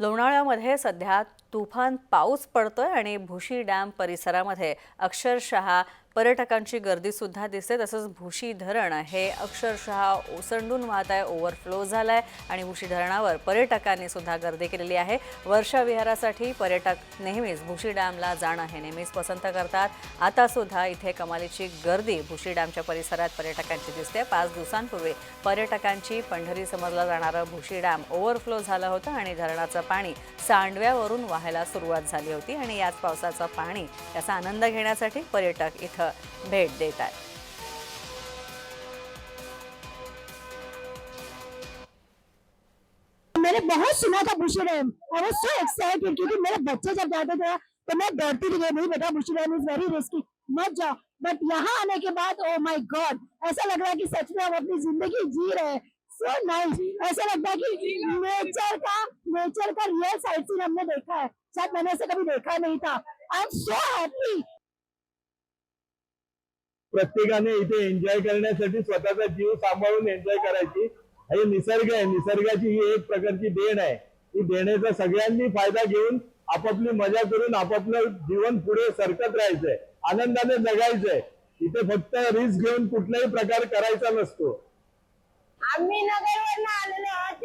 लोणावळ्यामध्ये सध्या तुफान पाऊस पडतोय आणि भुशी डॅम परिसरामध्ये अक्षरशः पर्यटकांची गर्दीसुद्धा दिसते. तसंच भुशी धरण हे अक्षरशः ओसंडून वाहत आहे ओव्हरफ्लो आहे आणि भुशी धरणावर पर्यटकांनी सुद्धा गर्दी केलेली आहे. वर्षा विहारासाठी पर्यटक नेहमीच भुशी डॅमला जाणं हे नेहमीच पसंत करतात. आता सुद्धा इथे कमालीची गर्दी भुशी डॅमच्या परिसरात पर्यटकांची दिसते. पाच दिवसांपूर्वी पर्यटकांची पंढरी समजलं जाणारं भुशी डॅम ओव्हरफ्लो झालं होतं आणि धरणाचं पाणी सांडव्यावरून वाह वाहायला सुरुवात झाली होती आणि याच पावसाचं पाणी त्याचा आनंद घेण्यासाठी पर्यटक इथं भेट देत आहेत. मैंने बहुत सुना था Bushi dam I was so excited क्योंकि मेरे बच्चे जब जाते थे तो मैं डरती थी नहीं बेटा Bhushi dam is very risky मत जाओ। बट यहाँ आने के बाद ओ माय गॉड ऐसा लग रहा है कि सच में हम अपनी जिंदगी जी रहे हैं। सो नाइस ऐसा लगता है कि नेचर का नेचर का रियल साइड सीन हमने देखा है। शायद मैंने ऐसा कभी देखा नहीं था। आई एम सो हैप्पी प्रत्येकाने इथे एन्जॉय करण्यासाठी स्वतःचा जीव सांभाळून एन्जॉय करायची. हे निसर्ग आहे. निसर्गाची ही एक प्रकारची देण आहे. ही देण्याचा सगळ्यांनी फायदा घेऊन आपापली मजा करून आपापलं जीवन पुढे सरकत राहायचंय. आनंदाने जगायचंय. इथे फक्त रिस्क घेऊन कुठलाही प्रकार करायचा नसतो. आम्ही नगरवरनं आलेलो आहोत.